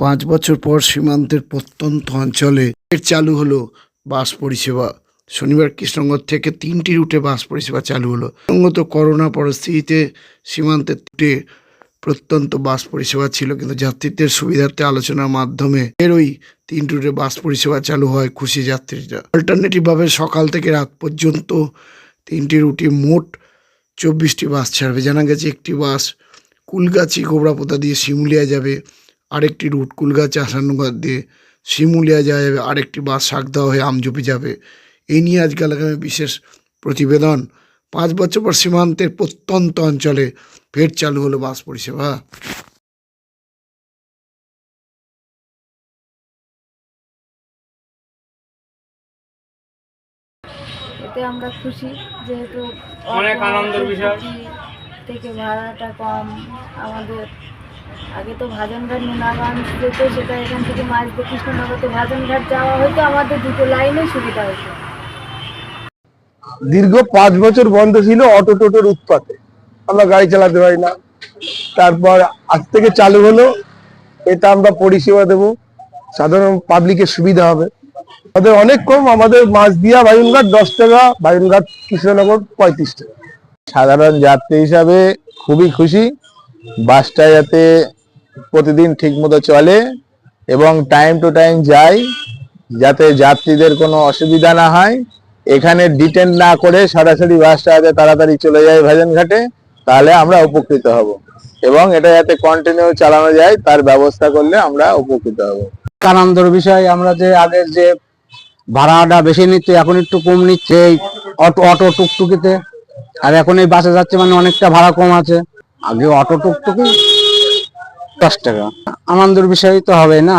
পাঁচ বছর পর সীমান্তের প্রত্যন্ত অঞ্চলে এর চালু হলো বাস পরিষেবা। শনিবার কৃষ্ণনগর থেকে তিনটি রুটে বাস পরিষেবা চালু হলো। সঙ্গত করোনা পরিস্থিতিতে সীমান্তের রুটে প্রত্যন্ত বাস পরিষেবা ছিল, কিন্তু যাত্রীদের সুবিধার্থে আলোচনার মাধ্যমে এর ওই তিন রুটে বাস পরিষেবা চালু হয় খুশি যাত্রীরা। অল্টারনেটিভভাবে সকাল থেকে রাত পর্যন্ত তিনটি রুটে মোট চব্বিশটি বাস ছাড়বে। জানা গেছে একটি বাস কুলগাছি গোবরাপোতা দিয়ে শিমুলিয়া যাবে। আরেকটি রুট কুলগাছি আসানুবাদ দিয়ে শিমুলিয়া যাওয়া যাবে আরেকটি বাস শাকদা হয়ে আমজুপি যাবে। এই নিয়ে আজকাল আগামী বিশেষ প্রতিবেদন। পাঁচ বছর পর সীমান্তের প্রত্যন্ত অঞ্চলে ফের চালু হলো বাস পরিষেবা। এতে আমরা খুশি যেহেতু অনেক আনন্দের বিষয়। থেকে ভাড়াটা কম আমাদের আগে তো ভাজনঘাট নুনাগঞ্জ যেত সেটা এখান থেকে মাছ দিয়ে কৃষ্ণনগরতে ভাজনঘাট যাওয়া হয়তো আমাদের দুটো লাইনে সুবিধা হতো। দীর্ঘ পাঁচ বছর বন্ধ ছিল অটো টোটোর উৎপাতে। আমরা গাড়ি চালাতে পারি না। তারপর আজ থেকে চালু হলো। এটা আমরা পরিষেবা দেব। সাধারণ পাবলিকের সুবিধা হবে। আমাদের অনেক কম আমাদের মাছ দিয়া বায়ুনঘাট দশ টাকা বায়ুনঘাট কৃষ্ণনগর পঁয়ত্রিশ টাকা। সাধারণ যাত্রী হিসাবে খুবই খুশি। বাসটা যাতে প্রতিদিন ঠিকমতো চলে এবং টাইম টু টাইম যায়, যাতে যাত্রীদের কোনো অসুবিধা না হয়, এখানে ডিটেন না করে সরাসরি বাসটা যাতে তাড়াতাড়ি চলে যায় ভাজন ঘাটে তাহলে আমরা উপকৃত হব। এবং এটা যাতে কন্টিনিউ চালানো যায়, তার ব্যবস্থা করলে আমরা উপকৃত হব। আনন্দের বিষয়, আমরা যে আগের যে ভাড়াটা বেশি নিচ্ছে, এখন একটু কম নিচ্ছে এই অটো অটো টুকটুকিতে। আর এখন এই বাসে যাচ্ছে মানে অনেকটা ভাড়া কম আছে। আগে অটো টুকটুকি দশ টাকা। আনন্দের বিষয় তো হবে না।